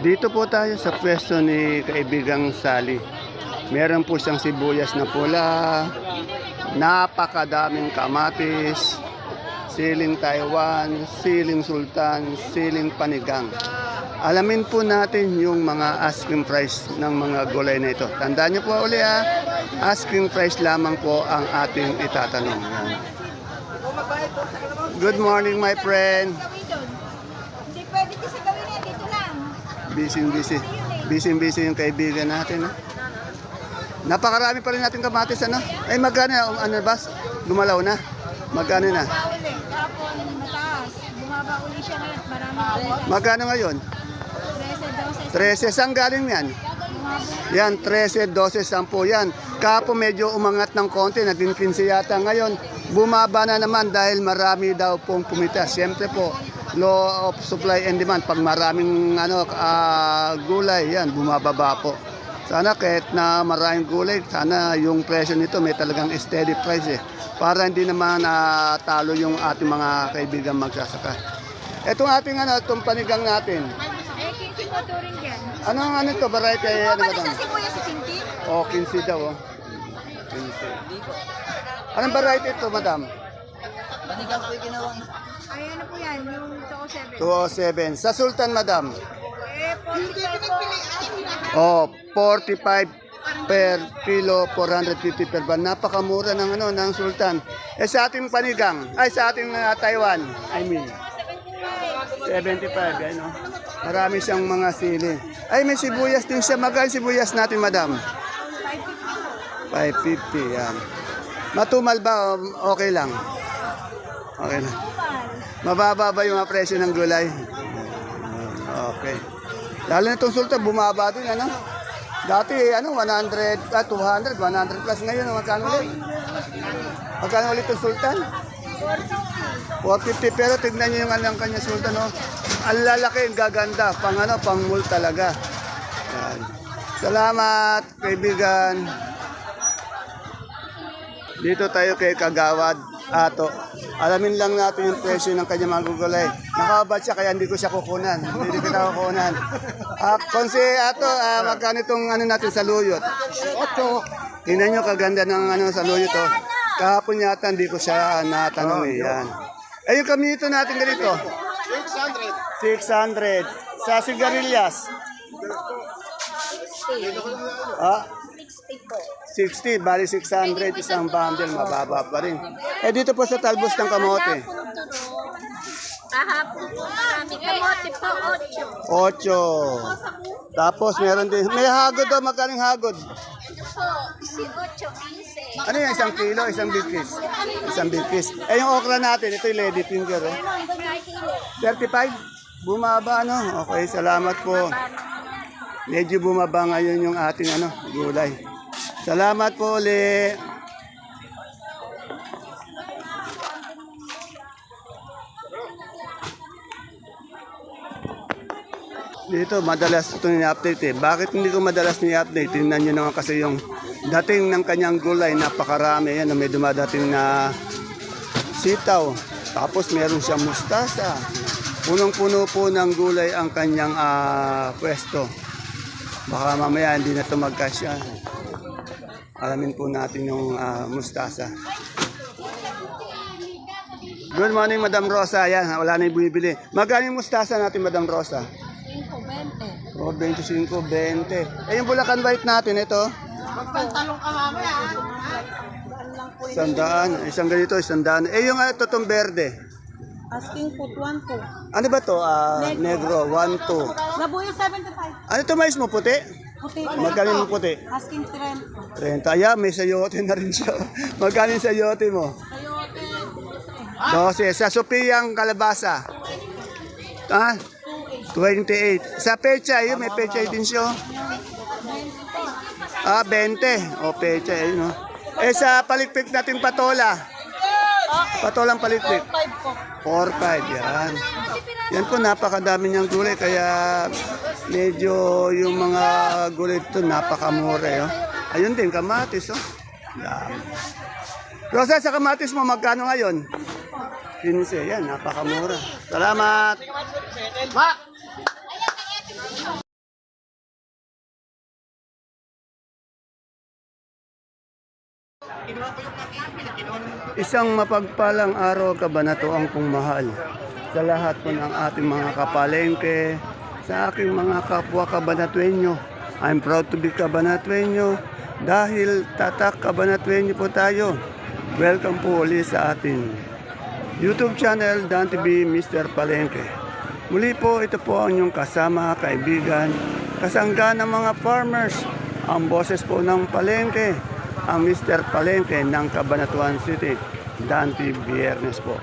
Dito po tayo sa pwesto ni kaibigang Sally. Meron po siyang sibuyas na pula, napakadaming kamatis, siling Taiwan, siling Sultan, siling Panigang. Alamin po natin yung mga asking price ng mga gulay na ito. Tandaan niyo po uli ha, asking price lamang po ang ating itatanong. Good morning my friend. Gawin doon. Hindi pwede kasi gawin yan. Dito lang. Busy busy. Busy busy yung kaibigan natin. Ha? Napakarami pa rin natin kamatis ano? Ay magkano na? ano ba? Gumalaw na. Magkano na? Magkano ngayon? 13, 12. 13. Saan galing yan? Yan, 13, 12, 10 yan. Kapo medyo umangat ng konti, naging 15 yata. Ngayon, bumaba na naman dahil marami daw pong pumita. Siyempre po, law of supply and demand. Pag maraming ano, ah, gulay, yan, bumababa po. Sana kahit na maraming gulay, sana yung presyo nito may talagang steady price eh. Para hindi naman ah, talo yung ating mga kaibigan magsasaka. Itong ating ano, itong panigang natin. Eh, 15 mo to rin dyan. Anong ano to, variety? Ano ba Pwede to? sa sibuyas si Tintin? O, 15 daw, oh. 15. Anong variety ito, madam? Ay, ano po yan? Yung Choco 7. 207. Sa Sultan, madam? Eh, 45 po. Oh, 45 per kilo, 450 per ban. Napakamura ng ano ng Sultan. Eh sa ating panigang, ay sa ating ah, Taiwan, I mean. 75, ay no. Marami siyang mga sili. Ay, may sibuyas din siya. Magkano sibuyas natin, madam? 550, yan. Matumal ba? Okay lang. Okay lang. Mababa ba yung presyo ng gulay? Okay. Lalo na itong sultan, bumaba din, ano? Dati, ano, 100, ah, 200, 100 plus ngayon, magkano ulit? Magkano ulit itong sultan? 450, pero tignan nyo yung anong kanya sultan, oh. Ang lalaki, ang gaganda, pang ano, pang mall talaga. Yan. Salamat, kaibigan. Dito tayo kay Kagawad Ato. Alamin lang natin yung presyo ng kanyang mga gugulay. Nakabad siya kaya hindi ko siya kukunan. Hindi ko na kukunan. Ah, konse Ato, ah, magkano itong ano natin sa luyot? Ocho. Tingnan nyo kaganda ng ano sa luyot oh. Kahapon yata hindi ko siya natanong eh. Yan. Eh yung kamito natin ganito? 600. 600. Sa sigarilyas? Ah, 60, bali 600, isang bundle, mababa pa rin. Eh dito po sa talbos ng kamote, Kahapon po marami. Kamote po, 8. 8. Tapos meron din, may hagod daw, magkaling hagod. Ito po, si 8, 15. Ano yung isang kilo, isang bigkis? Isang bigkis. Eh yung okra natin, ito yung lady finger. Eh. 35? Bumaba ano? Okay, salamat po. Medyo bumaba ngayon yung ating ano, gulay. Salamat po ulit. Dito, madalas ito ni-update eh. Bakit hindi ko madalas ni-update? Tingnan nyo naman kasi yung dating ng kanyang gulay, napakarami. Yan, may dumadating na sitaw. Tapos meron siyang mustasa. Punong-puno po ng gulay ang kanyang ah, pwesto. Baka mamaya hindi na ito magkasya. Alamin po natin yung ah, mustasa. Good morning, Madam Rosa. Yan, wala na yung bumibili. Magkano yung mustasa natin, Madam Rosa? 5, 20. O, 25, 20. Eh, yung Bulacan White natin, ito? Magpantalong ka mamaya, ha? Sandaan. Isang ganito, isang daan. Eh, yung uh, totong verde. Asking po, 1 po. Ano ba to? Ah, negro, 1, 2. Nabuyo 75. Ano to mais mo, puti? Puti. Magkano yung puti? Asking 30. 30. Ayan, may sayote na rin siya. Magkano yung sayote mo? Kayote, 12. Sa Sopiang Kalabasa. Ah, 28. Sa Pecha, yun, may Pecha din siya. oh. Ah, 20. O, Pecha, ayun, no? Eh, sa palikpik natin patola. Patolang palikpik. 5 po. 4-5, yan. Yan po, napakadami niyang gulay, kaya Medyo yung mga gulay ito, napakamura. Eh, oh. Ayun din, kamatis. Oh. Dami. Rosa, sa kamatis mo, magkano ngayon? 15, yan, napakamura. Salamat! Mak! Isang mapagpalang araw ka ba na to ang kong mahal sa lahat po ng ating mga kapalengke, sa aking mga kapwa kabanatuenyo. I'm proud to be kabanatuenyo dahil tatak kabanatuenyo po tayo. Welcome po ulit sa ating YouTube channel Dan TV Mr. Palengke. Muli po ito po ang inyong kasama, kaibigan, kasangga ng mga farmers, ang boses po ng Palengke, ang Mr. Palengke ng Cabanatuan City, Dante Biernes po.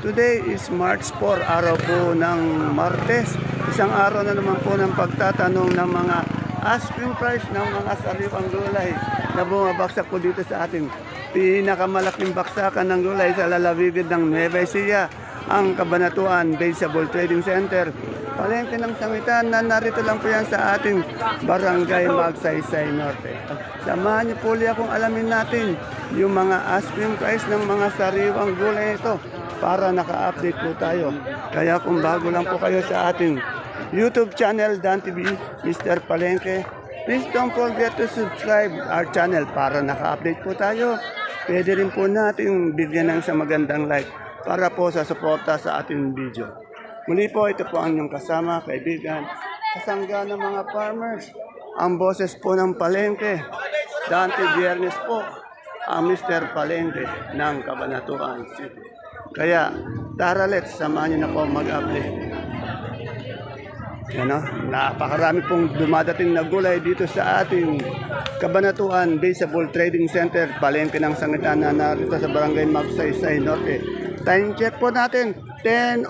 Today is March 4, araw po ng Martes. Isang araw na naman po ng pagtatanong ng mga asking price ng mga sariwang gulay na bumabaksak po dito sa ating pinakamalaking baksakan ng gulay sa lalawigan ng Nueva Ecija, ang Kabanatuan Vegetable Trading Center. Palengke ng sangitan na narito lang po yan sa ating Barangay Magsaysay Norte. Samahan niyo po akong alamin natin yung mga asking price ng mga sariwang gulay ito para naka-update po tayo. Kaya kung bago lang po kayo sa ating YouTube channel Dan TV, Mr. Palengke, please don't forget to subscribe our channel para naka-update po tayo. Pwede rin po natin bigyan ng sa magandang like para po sa suporta sa ating video. Muli po, ito po ang inyong kasama, kaibigan, kasangga ng mga farmers, ang boses po ng Palengke, Dante Biernes po, ang Mr. Palengke ng Cabanatuan City. Kaya, tara let's, samahan niyo na po mag-update. Yan o, napakarami pong dumadating na gulay dito sa ating Kabanatuan Baseball Trading Center, palengke ng sangitan na narito sa Barangay Magsaysay Norte. Time check po natin, 10.07.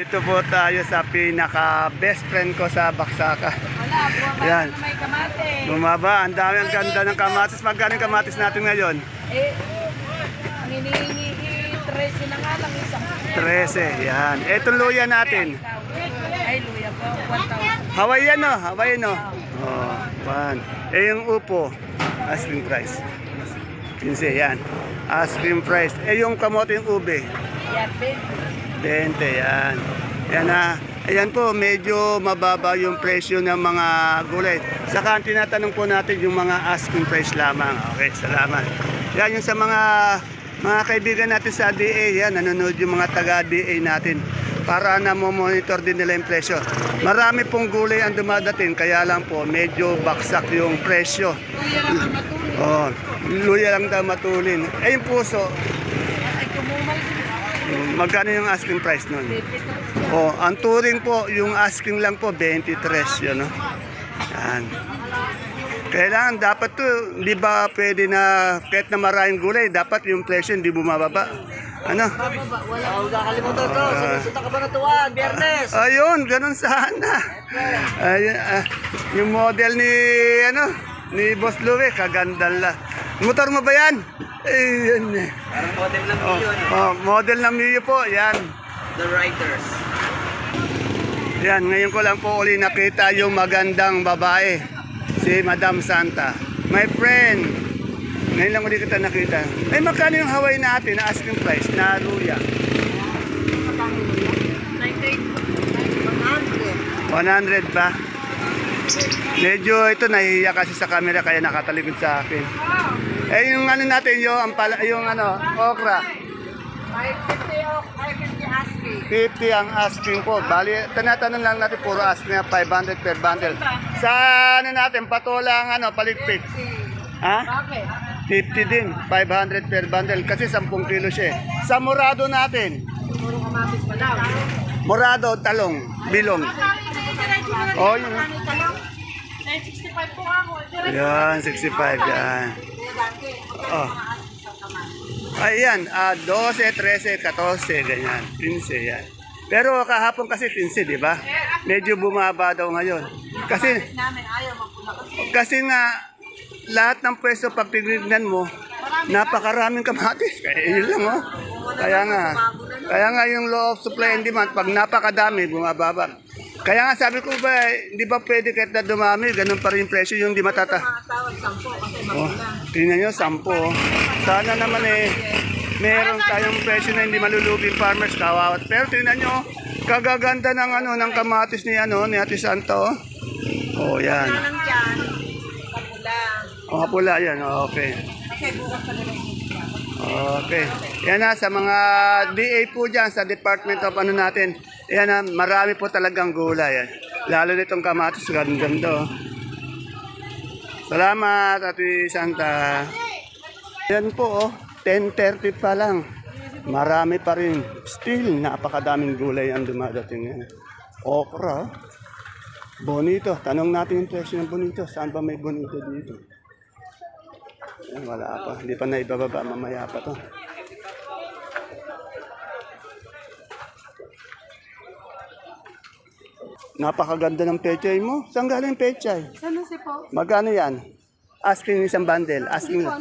Dito po tayo sa pinaka best friend ko sa Baksaka. Yan. na may kamate. Bumaba, ang dami ang ganda ng kamatis. Magkano yung kamatis natin ngayon? Eh, hinihingi i 13 na nga lang isang. 13, yan. Etong luya natin. Ay, luya po, 1,000. Hawaiian no, Hawaiian no. Oh, pan. Eh yung upo, asking price. 15 yan. Asking price. Eh yung kamote yung ube, Yan, 20. 20 yan. Yan na. Ayan po, medyo mababa yung presyo ng mga gulay. Saka ang tinatanong po natin yung mga asking price lamang. Okay, salamat. Yan yung sa mga mga kaibigan natin sa DA, yan, nanonood yung mga taga-DA natin para na monitor din nila yung presyo. Marami pong gulay ang dumadating, kaya lang po medyo baksak yung presyo. Luya lang ang matulog. Oh, luya lang daw matulin. Eh yung puso, magkano yung asking price nun? 23. Oh, ang touring po, yung asking lang po 23 yun, no? Yan. Kailangan dapat to, hindi ba pwede na kahit na maraming gulay, dapat yung presyo hindi bumababa. Ano? Huwag kakalimutan to, sa ka ba natuwan, biyernes. Ayun, ganun sana. Ayun, ah, yung model ni ano, ni Boss Louie, kaganda la. Motor mo ba yan? Ayun. eh. Parang model lang Oh, yun. oh, model ng Mio po, yan. The Riders. Yan, ngayon ko lang po uli nakita yung magandang babae, si Madam Santa. My friend, ngayon lang ulit kita nakita. Ay, magkano yung Hawaii natin na asking price na luya? 100 ba? Medyo ito nahihiya kasi sa camera kaya nakatalikod sa akin. Eh yung ano natin yung ampala, yung ano, okra. 50 ang asking po. Bali, tanatanong lang natin puro asking na 500 per bundle. Sa ano natin, patola ang ano, paligpik. Ha? Bakit? 50 din, 500 per bundle kasi 10 kilo siya. eh. Sa murado natin, murado, talong, bilong. Oh, yun. ah. 65 po ako. Yan, 65 yan. Oh. Ayan, ah 12, 13, 14, ganyan. 15 yan. Pero kahapon kasi 15, di ba? Medyo bumaba daw ngayon. Kasi. kasi nga, lahat ng pwesto pag tinignan mo, napakaraming kamatis. Kaya yun lang, oh. Kaya nga, kaya nga yung law of supply and demand, pag napakadami, bumababa. Kaya nga sabi ko ba, hindi ba pwede kahit na dumami, ganun pa rin yung presyo yung di matata. Tawag 10 kasi Oh, tingnan nyo, sampo. oh. Sana naman eh, meron tayong presyo na hindi malulugi yung farmers kawawat. Pero tingnan nyo, Kagaganda ng ano ng kamatis ni ano ni Ate Santo. Oh, yan. Dyan. Kapula. Oh, pula yan. Okay. Okay. Yan na, sa mga DA po dyan, sa Department of ano natin, yan na, marami po talagang gulay. Yan. Lalo nitong kamatis, ganda. oh. Salamat, Ate Santa. Yan po, oh, 10.30 pa lang. Marami pa rin. Still, napakadaming gulay ang dumadating yan. Okra, oh. bonito. Tanong natin yung presyo ng bonito. Saan ba may bonito dito? Yan, wala pa. Hindi pa na ibababa. Mamaya pa to. Napakaganda ng pechay mo. Saan galing pechay? Ano si po? Magkano yan? Asking isang bundle. Asking na.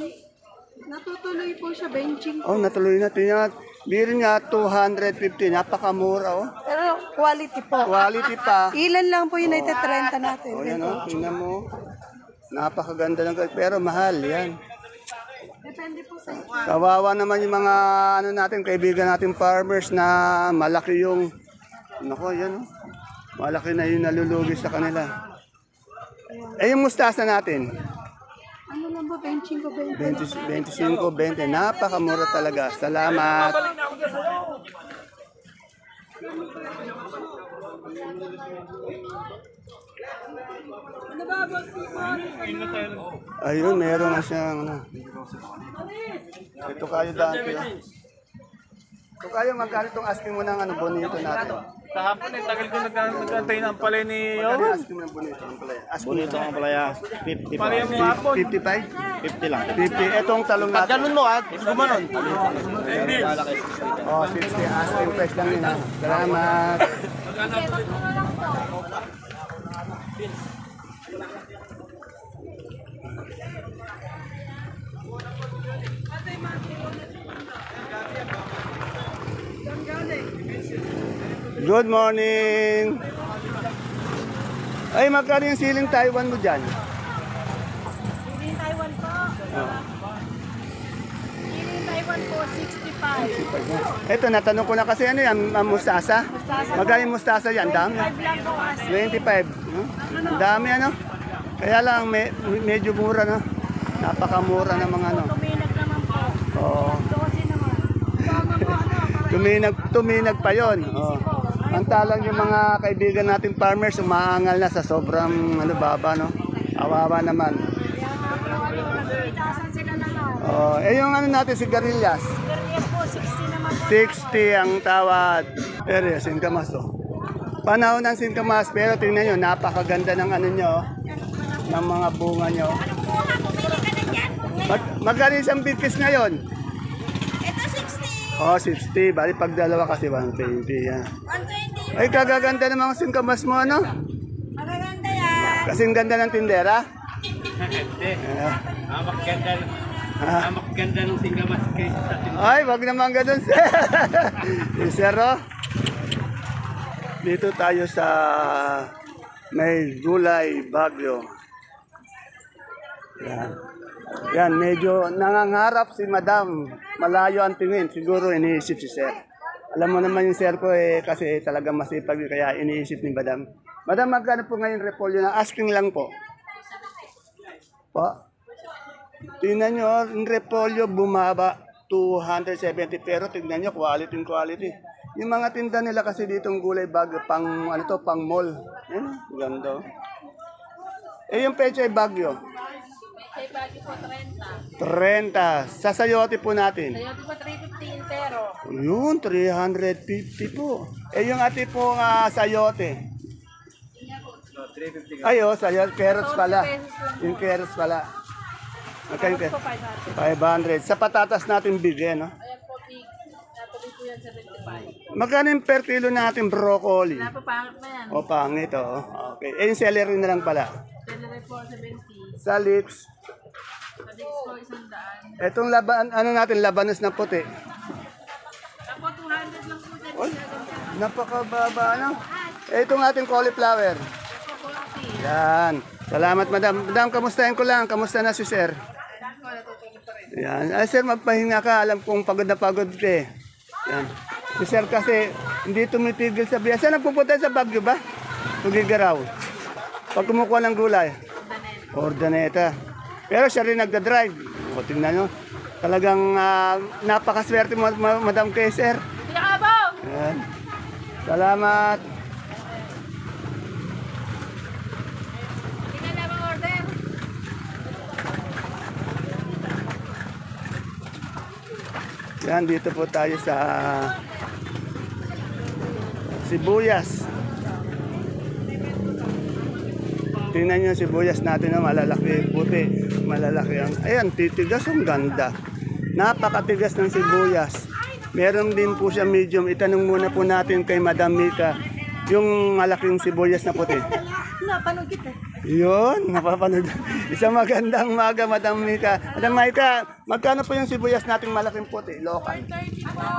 Natutuloy po siya benching. Oh, natuloy na. Tingnan. Biro niya 250. Napakamura oh. Pero quality po. Quality pa. Ilan lang po yung naititrenta natin. Oh, yan oh. Tingnan mo. Napakaganda ng pero mahal yan. Depende po sa Kawawa naman yung mga ano natin, kaibigan natin farmers na malaki yung nako, yan oh. Malaki na yung nalulugi sa kanila. Eh yung mustasa natin, Ano lang ba benching ko? 20. 20, 25, 20, napakamura talaga. Salamat. Ayun, meron na siyang ano. Ito kayo dati. ah. Ito kayo, magkano itong asking mo ng ano, bonito natin? Kahapon eh, tagal ko nag- nag-antay ng palay ni Magkano Yon. asking mo ng bonito? Ang palaya? Bonito mo ang palaya. 50 Palaya mo hapon. 55? 50 lang. 50. Itong talong natin. Ganun mo ah, gumanon. Oh, 60. Asking price lang yun. ah. Salamat. Good morning. Ay, magkano yung siling Taiwan mo dyan? Piling Taiwan po. Piling Taiwan po, 65. Ito, natanong ko na kasi ano yan, ang mustasa? Magkano yung mustasa yan? Dami. 5 lang po as. 25. No? Ang dami ano. Kaya lang, me- medyo mura no. Napakamura ng mga ano. Tuminag naman po. Oo. 12 naman. Tama po ano. Tuminag, tuminag pa yon. Oh. Mantalang yung mga kaibigan nating farmers, umaangal na sa sobrang ano, baba, no? Awawa naman. Oh, eh yung ano natin, sigarilyas. Ganyan po, 60 naman po. 60 ang tawad. Pero yung singkamas, oh. Panahon ng singkamas, pero tingnan nyo, napakaganda ng ano nyo, oh. ng mga bunga nyo. Mag magkano isang bigkis ngayon? Ito 60. Oh, 60. Bali, pag dalawa kasi 120 yan. 120. Ay, kagaganda ng mga singkamas mo, ano? Magaganda yan. Kasing ganda ng tindera. Hindi. Amak ganda. Amak ganda ng singgamas kay sa atin. Ay, wag naman ganun, sir. Sir, oh. Dito tayo sa may gulay bagyo. Yan. Yan, medyo nangangarap si madam. Malayo ang tingin. Siguro iniisip si sir. Alam mo naman yung sir ko eh, kasi talagang masipag kaya iniisip ni madam. Madam, magkano po ngayon repolyo na? Asking lang po. Po? Tingnan nyo, yung repolyo bumaba 270 pero tingnan nyo, quality yung quality. Yung mga tinda nila kasi ditong gulay bag, pang ano to, pang mall. Yan, ganda. oh. Eh yung pecha ay bagyo. Kay Bagyo po 30. 30. Sa sayote po natin. Kaya po 315 pero. Yun, 350 po. Eh yung ate po nga sayote. Ay, oh, sayote. Carrots pala. Yung carrots pala. Po carrots? 500. 500. Sa patatas natin bigyan, no? Ayan po big. Natuloy po yan 75. Magkano yung per kilo natin broccoli? Wala po pangit na yan. O, pangit, oh. Okay. Eh, yung celery na lang pala. Celery po 70. Sa lips, Sa po isang daan. etong laban, ano natin, labanos na puti. Oy, napakababa, ano? Eh, itong ating cauliflower. Ako 40. Yan. Salamat, madam. Madam, kamustahin ko lang. Kamusta na si sir? Yan. Ay, sir, magpahinga ka. Alam kong pagod na pagod ka eh. Yan. Si Sir kasi hindi tumitigil sa biya. Saan nagpupunta sa Baguio ba? Tugigaraw. Pag kumukuha ng gulay. Ordaneta. Pero siya rin nagda-drive. O, tingnan nyo. Talagang ah, napakaswerte mo, ma- Madam Kay, sir. Ayan. Salamat. Yan, dito po tayo sa sibuyas. Tingnan nyo sibuyas natin na malalaki, puti, malalaki. Ayan, titigas, ang ganda. Napakatigas ng sibuyas. Meron din po siya medium. Itanong muna po natin kay Madam Mika yung malaking sibuyas na puti. Napanood kita. Yun, napapanood. Isang magandang maga, Madam Mika. Madam Mika, magkano po yung sibuyas nating malaking puti? Local.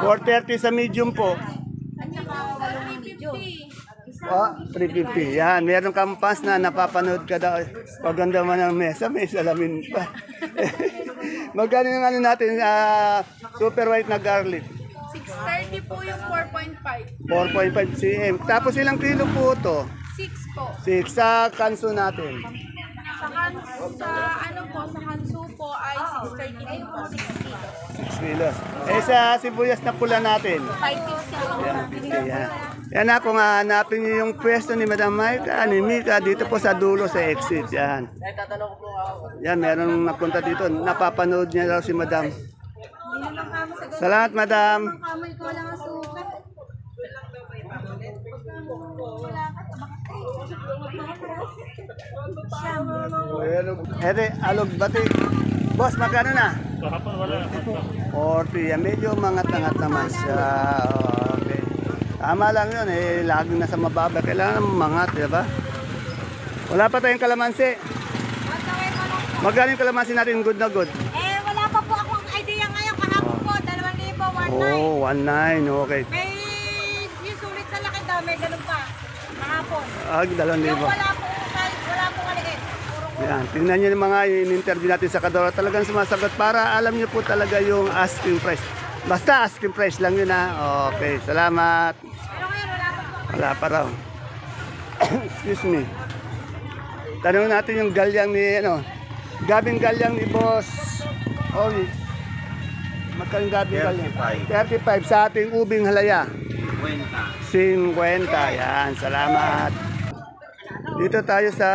430 sa medium po. Oh, 350. Yan, meron kang pass na napapanood ka daw. Paganda man ang mesa, may salamin pa. magkano yung ano natin, ah, super white na garlic? 630 po yung 4.5. 4.5 cm. Tapos ilang kilo po to? 6 po. 6 sa kanso natin. Sa, kan sa ano po, sa kanso po ay 630 din po. 6 kilos. 6 kilos. Eh sa sibuyas na pula natin. 550 po. Yan. Yan. Yan na kung hanapin niyo yung pwesto ni Madam Maika, ni Mika, dito po sa dulo sa exit. Yan. Ako. Yan, meron nagpunta dito. Napapanood niya raw si Madam. Hindi naman kamo sa Salamat, Madam. Kamoy ko lang ang sukat. Ete, alog bati. Boss, magkano na? 40. Yan, medyo mangat-angat naman siya. Okay. Tama lang yun eh. Lagi na sa mababa. Kailangan mangat, di ba? Wala pa tayong kalamansi. Magkano yung kalamansi natin good na good? Eh, wala pa po akong idea ngayon. Kahapon po, 2,000, 1,900. Oh, 1.9. Okay. May yung sulit sa laki daw, may ganun pa. Kahapon. Ah, dalawang Yung libo. wala po wala po maliit. Puro Yan. Tingnan nyo yung mga in-interview natin sa Kadora. Talagang sumasagot para alam nyo po talaga yung asking price. Basta asking price lang yun ha. Okay, salamat. Pero ngayon, wala pa po. Wala pa raw. Excuse me. Tanong natin yung galyang ni, ano, gabing galyang ni Boss. Oh, magkano yung gabing galyang? 35 sa ating ubing halaya. 50. 50. Yan, salamat. Dito tayo sa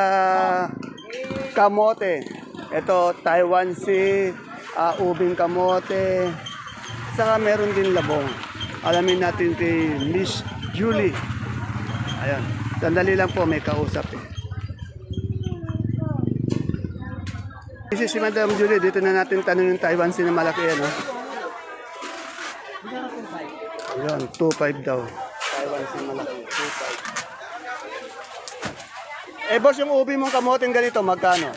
kamote. Ito, Taiwan Sea, ah, ubing kamote. Saka meron din labong. Alamin natin kay Miss Julie. Ayan. Sandali lang po, may kausap eh. This is si Madam Julie. Dito na natin tanong yung Taiwan Sea na malaki yan. Oh. Ayan, 2.5 daw. Taiwan Sea malaki. 2.5. Eh boss, yung ubi mong kamoting ganito, magkano?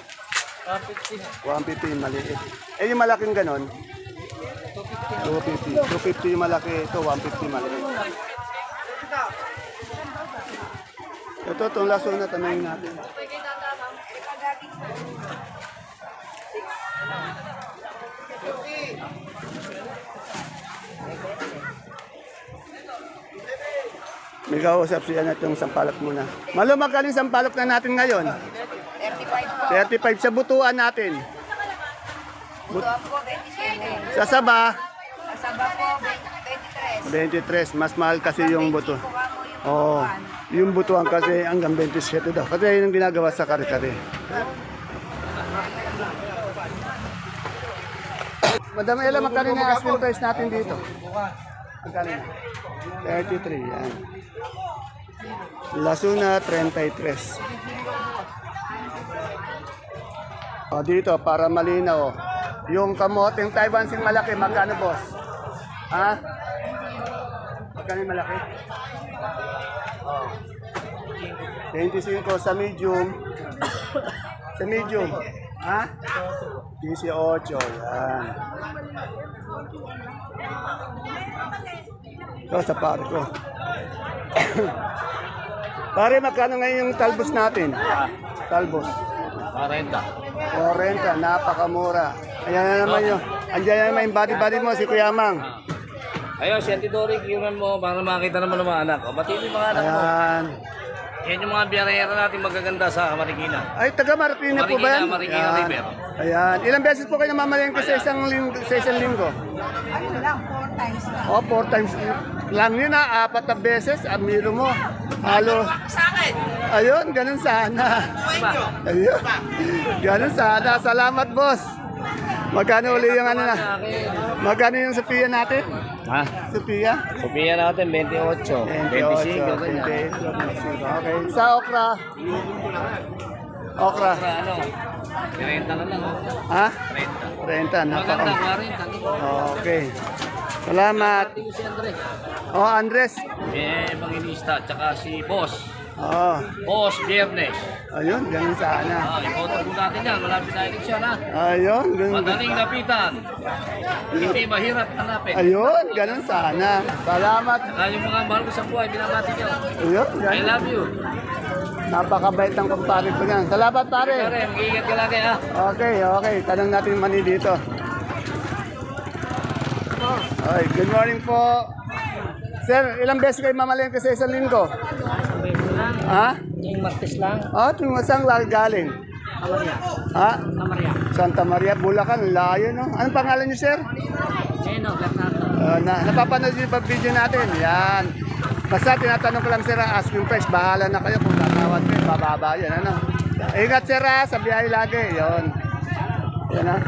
150. 150 maliit. Eh yung malaking ganon? 250. 250 yung malaki, ito 150 maliit. Ito, itong laso na tanongin natin. May kausap siya na itong sampalok muna. Malo, magkano yung sampalok na natin ngayon? 35 po. 35 sa butuan natin. Butuan po, 27. Sa saba, po, 23. 23. Mas mahal kasi yung buto. Oo. Oh, yung butuan kasi hanggang 27 daw. Kasi yun ang ginagawa sa kare-kare. Madam Ella, magkano na asking price natin dito? Magkano na? 33, yan. Lasuna, 33. O dito, para malinaw. Yung kamoteng Taiwan sing malaki, magkano boss? Ha? Magkano yung malaki? Oh. 25 sa medium. sa medium. Ha? 18. Yan. Ito sa pare ko. pare, magkano ngayon yung talbos natin? Talbos. 40. 40, napakamura. Ayan na naman yun. Andiyan na naman yung body-body mo, si Kuya Mang. Ayun, si Auntie Dory, kiunan mo para makita naman ng mga anak. O, yung mga anak mo. Ayan. Yan yung mga biyahera natin magaganda sa Marikina. Ay, taga Marikina po ba yan? Marikina, Marikina Ayan. River. Ayan. Ilang beses po kayo namamalengke sa isang linggo? Sa isang linggo? Ano lang, four times lang. Oh, four times lang yun na, apat na beses, amiro mo. Halo. Ayun, ganun sana. Ayun. Ganun sana. Salamat, boss. Magkano uli yung ano na? Magkano yung Sophia natin? Ha? Sophia? Sophia natin, 28. 25, ganyan. 28, 25. Okay. Sa okra? Okra. Ano, 30 na lang. oh. Ha? 30. 30. Napaka. Maganda, 40. Okay. Salamat. Oh, Andres. Eh, Evangelista, tsaka si Boss. Oh, Boss Viernes. ayun, ganun sana. Ah, ipotok po natin yan. Malapit na eleksyon, ha? Ayun, ganun. Madaling lapitan. Hindi mahirap hanapin. Ayun, ganun sana. Salamat. Saka yung mga mahal ko sa buhay, binabati ko. Ayun, I ganun. love you. Napakabait ng kumpare ko yan. Salamat, pare. Pare, mag-iingat ka lagi, ha? Okay, okay. Tanong natin yung mani dito. Okay, good morning po. Sir, ilang beses kayo mamalengke sa isang linggo? Ha? Yung Martes lang. Ah, oh, saan lang galing? Amaria. Ha? Amaria. Santa Maria, Bulacan, layo no? Anong pangalan niyo, sir? Sino? Bernardo. Uh, na, napapanood niyo ba video natin? Yan. Basta tinatanong ko lang sir, ah, asking price, bahala na kayo kung tatawad kayo, bababa yan, ano? Ingat sir, ah, sa biyahe lagi, yon. Yan ah.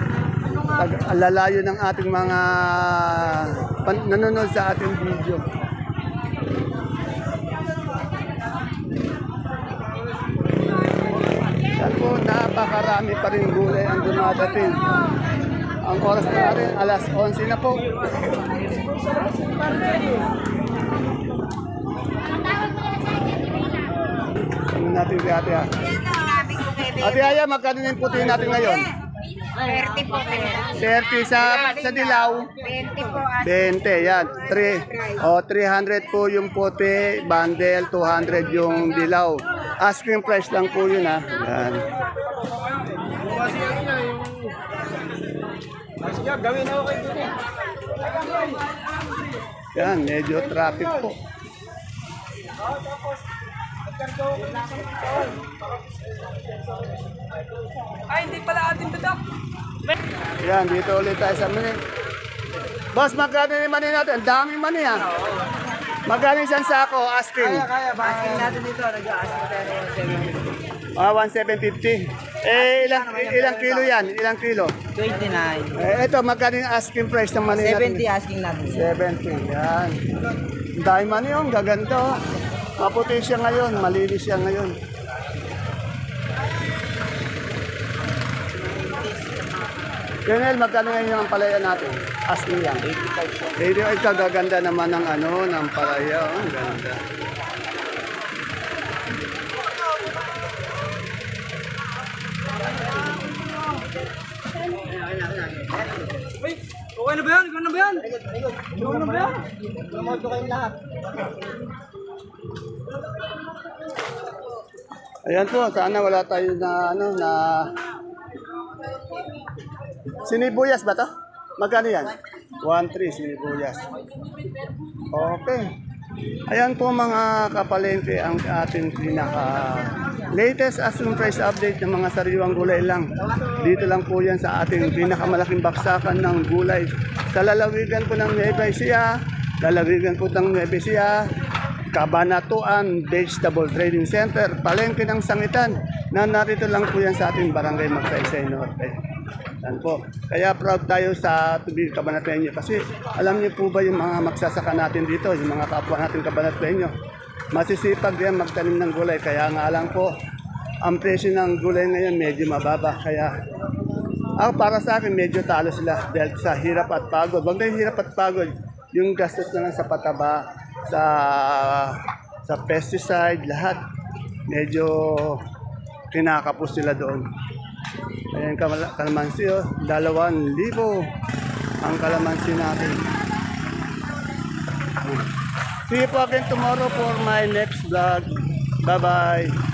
Pag alalayo ng ating mga pan- nanonood sa ating video. Po, napakarami pa rin gulay ang dumadating. Ang oras na rin, alas 11 na po. Ano natin si ate ah. Ate Aya, magkano na yung puti natin ngayon? 30 po, 30 sa, sa dilaw. 20 po. ah. 20, yan. 3. O, 300 po yung puti, bundle, 200 yung dilaw. Asking price lang po yun ha. Yan. Yan, medyo traffic po. Ay, hindi pala ating dadak. Yan, dito ulit tayo sa mani. Boss, magkano yung mani natin? Ang daming mani ah. Magkano isang sako? Asking. Asking natin dito, nag-ask ko tayo Ah, 1,750. Eh, ilang, ilang kilo yan? Ilang kilo? 29. Eh, ito, magkano yung asking price ng natin? 70 asking natin. 70, yan. Ang dami mani yung gaganda. oh. Maputi siya ngayon, malinis siya ngayon. Colonel, magkano ngayon yung palaya natin? Asking yan. 85. 85, ito gaganda naman ng ano, ng palaya. Oh, ang ganda. Okay na ba yan? Ikaw na ba yan? Ikaw na ba yan? Promote ko kayong lahat. Ayan po, sana wala tayo na ano na Sinibuyas ba to? Magkano yan? 1.3 sinibuyas. Okay. Ayan po mga kapalengke ang ating pinaka latest asking price update ng mga sariwang gulay lang. Dito lang po yan sa ating pinakamalaking baksakan ng gulay. Sa lalawigan po ng Nueva Ecija, lalawigan po ng Nueva Ecija, Kabanatuan Vegetable Trading Center, palengke ng sangitan na narito lang po yan sa ating barangay Magsaysay Norte. Yan po. Kaya proud tayo sa tubig Cabanatueño kasi alam niyo po ba yung mga magsasaka natin dito, yung mga kapwa natin Cabanatueño, masisipag yan magtanim ng gulay. Kaya nga lang po, ang presyo ng gulay ngayon medyo mababa. Kaya ako para sa akin medyo talo sila dahil sa hirap at pagod. Wag na yung hirap at pagod. Yung gastos na lang sa pataba, sa sa pesticide, lahat. Medyo kinakapos sila doon. Ayan, kalamansi oh. Dalawang libo ang kalamansi natin. See you po again tomorrow for my next vlog. Bye-bye.